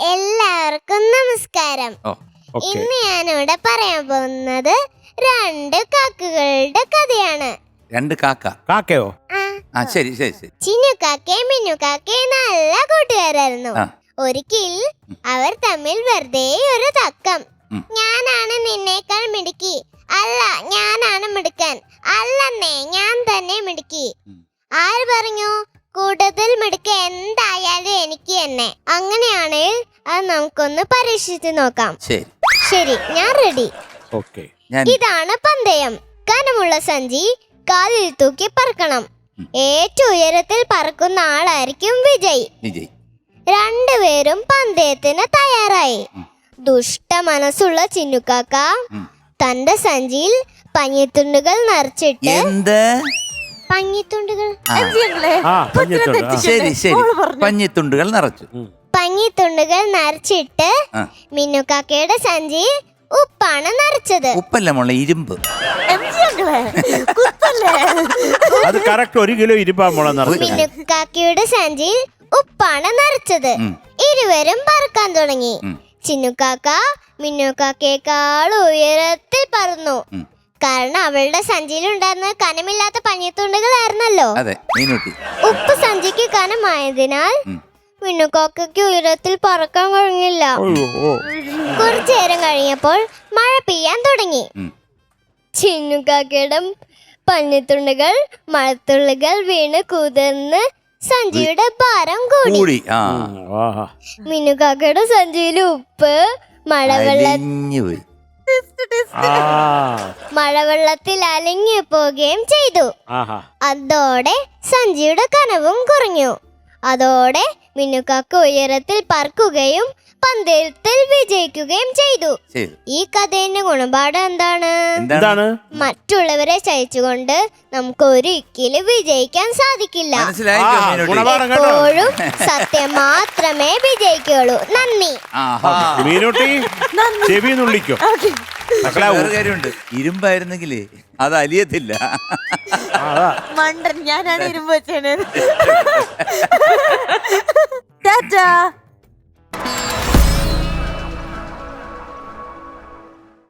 എല്ലാവർക്കും നമസ്കാരം. ഓ ഞാൻ ഇന്ന് ഞാനിവിടെ പറയാൻ പോകുന്നത് രണ്ട് കാക്കകളുടെ കഥയാണ്. രണ്ട് കാക്ക. കാക്കയോ? ആ. ആ ശരി ശരി ശരി. ചിന്നു കാക്കയും മിന്നു കാക്കയും നല്ല കൂട്ടുകാരായിരുന്നു. ഒരിക്കൽ അവർ തമ്മിൽ വെറുതെ ഒരു തക്കം. ഞാനാണ് നിന്നേക്കാൾ മിടുക്കി. അല്ല ഞാനാണ് മിടുക്കൻ. അല്ലെന്നേ ഞാൻ തന്നെ മിടുക്കി. ആര് പറഞ്ഞു? കൂട്ടത്തിൽ മിടുക്ക് എന്തായാലും എനിക്ക് തന്നെ. അങ്ങനെയാണെങ്കിൽ അത് നമുക്കൊന്ന് പരീക്ഷിച്ച് നോക്കാം. ശരി. ശരി ഞാൻ റെഡി ഓക്കെ ഞാൻ ഇതാണ് പന്തയം. കനമുള്ള സഞ്ചി കാലിൽ തൂക്കി പറക്കണം. ഏറ്റവും ഉയരത്തിൽ പറക്കുന്ന ആളായിരിക്കും വിജയ്. വിജയ്. രണ്ടുപേരും പന്തയത്തിന് തയ്യാറായി. ദുഷ്ട മനസ്സുള്ള ചിന്നുക്കാക്ക. തന്റെ സഞ്ചിയിൽ പഞ്ഞിത്തുണ്ടുകൾ നിറച്ചിട്ട് എന്ത്? പഞ്ഞിത്തുണ്ടുകൾ. ആ, ആ പഞ്ഞിട്ടുണ്ട് ആ. ശരി ശരി. പഞ്ഞിത്തുണ്ടുകൾ നിറച്ചു. പഞ്ഞിത്തുണ്ടുകൾ നിറച്ചിട്ട് ആ. മിന്നുക്കാക്കയുടെ സഞ്ചി ഉപ്പാണ് നിറച്ചത്. ഉപ്പല്ല മോളെ ഇരുമ്പ്. അത് കറക്റ്റ് ഒരു കിലോ ഇരുമ്പാ മുള നിറച്ചത്. മിന്നുക്കാക്കയുടെ സഞ്ചി ഉപ്പാണ് നിറച്ചത്. ഉം. ഇരുവരും പറക്കാൻ തുടങ്ങി. ഉം. ചിന്നുക്കാക്ക മിന്നുക്കാക്കേക്കാൾ ഉയരത്തിൽ പറന്നു. ഉം. കാരണം അവളുടെ സഞ്ചിയിൽ ഉണ്ടായിരുന്ന കനമില്ലാത്ത പഞ്ഞിത്തുണ്ടുകളായിരുന്നല്ലോ. അതെ മീനൂട്ടി. ഉപ്പ് സഞ്ചിക്ക് കനമായതിനാൽ മിന്നുകോക്കയ്ക്ക് മിന്നുക്കാക്കയ്ക്ക് ഉയരത്തിൽ പറക്കാൻ കഴിഞ്ഞില്ല. കുറച്ചു നേരം കഴിഞ്ഞപ്പോൾ മഴ പെയ്യാൻ തുടങ്ങി. ചിന്നുകാക്കയുടെ പഞ്ഞിത്തുണ്ടുകൾ മഴത്തുള്ളികൾ വീണ് കുതിർന്ന് സഞ്ചിയുടെ ഭാരം കൂടി. മിന്നുകാക്കയുടെ സഞ്ചിയിൽ ഉപ്പ് മഴവെള്ള മഴവെള്ളത്തിൽ അലങ്ങി പോവുകയും ചെയ്തു. അതോടെ സഞ്ചിയുടെ കനവും കുറഞ്ഞു. അതോടെ മിന്നുക്കാക്ക ഉയരത്തിൽ പറക്കുകയും പന്തയത്തിൽ വിജയിക്കുകയും ചെയ്തു. ചെയ്തു. ഈ കഥയുടെ ഗുണപാഠം എന്താണ്? എന്താണ്? മറ്റുള്ളവരെ സഹിച്ചുകൊണ്ട് നമുക്ക് ഒരിക്കലും വിജയിക്കാൻ സാധിക്കില്ല. മനസ്സിലായില്ലോ ആ, ഗുണപാഠം കേട്ടോ. എപ്പോഴും സത്യം മാത്രമേ വിജയിക്കുകയുള്ളൂ. നന്ദി. ആഹാ. മീനൂട്ടി ചെവി നുള്ളിക്കോ വേറെ കാര്യമുണ്ട്. ഇരുമ്പായിരുന്നെങ്കിലേ അത് അലിയത്തില്ല. അതാ. മണ്ടൻ ഞാനാണ് ഇരുമ്പ് വെച്ചേണ് ടാറ്റാ.